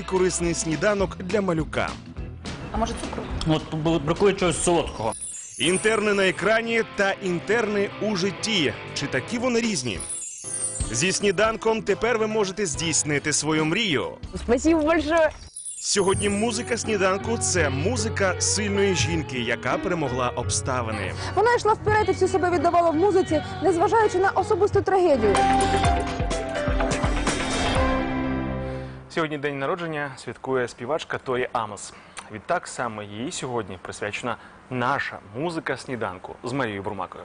корисний сніданок для малюка. А може цукру? От бракує чогось солодкого. Інтерни на екрані та інтерни у житті. Чи такі вони різні? Зі сніданком тепер ви можете здійснити свою мрію. Спасибо большое. Сьогодні музика сніданку це музика сильної жінки, яка перемогла обставини. Вона йшла вперед і всю себе віддавала в музиці, незважаючи на особисту трагедію. Сьогодні день народження святкує співачка Торі Амос. Відтак саме їй сьогодні присвячена наша музика сніданку з Марією Бурмакою.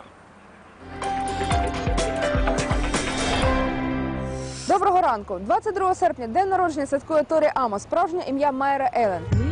Доброго ранку. 22 серпня, день народження святкує Торі Амос. справжнє ім'я Майра Елен.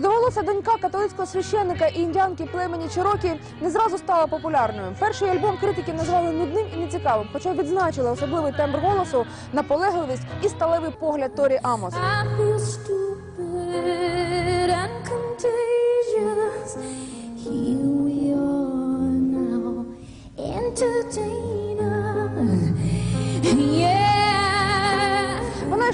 Do? Донька католицького священника і індіанки племені Чирокі не зразу стала популярною. Перший альбом критики назвали нудним і нецікавим, хоча відзначили особливий тембр голосу, наполегливість і сталевий погляд Торі Амос. Here entertainers.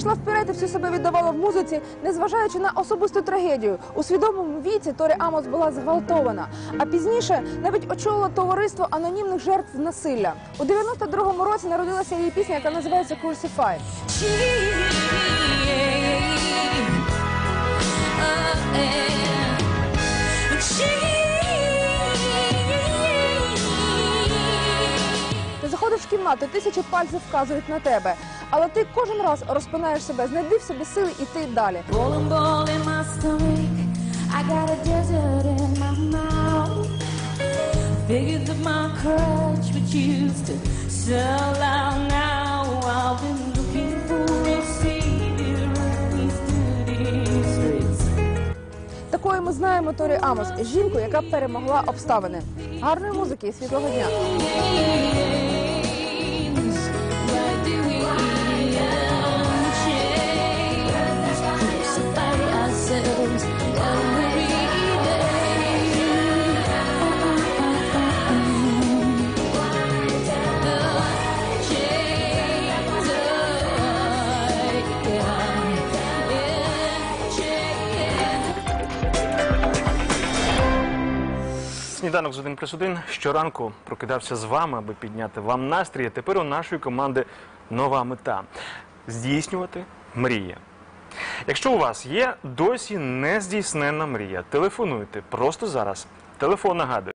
Йшла вперед і всю себе віддавала в музиці, незважаючи на особисту трагедію. У свідомому віці Торі Амос була зґвалтована, а пізніше навіть очолила товариство анонімних жертв насилля. У 92-му році народилася її пісня, яка називається Crucified. Ти заходиш в кімнату, тисячі пальців вказують на тебе, але ти кожен раз розпинаєш себе, знайди в собі сили іти далі. These dirty streets. Такою ми знаємо Торі Амос, жінку, яка перемогла обставини. Гарної музики і світлого дня. Сніданок з 1 плюс 1 щоранку прокидався з вами, аби підняти вам настрій. А тепер у нашої команди нова мета здійснювати мрії. Якщо у вас є досі нездійсненна мрія, телефонуйте просто зараз. Телефон нагадує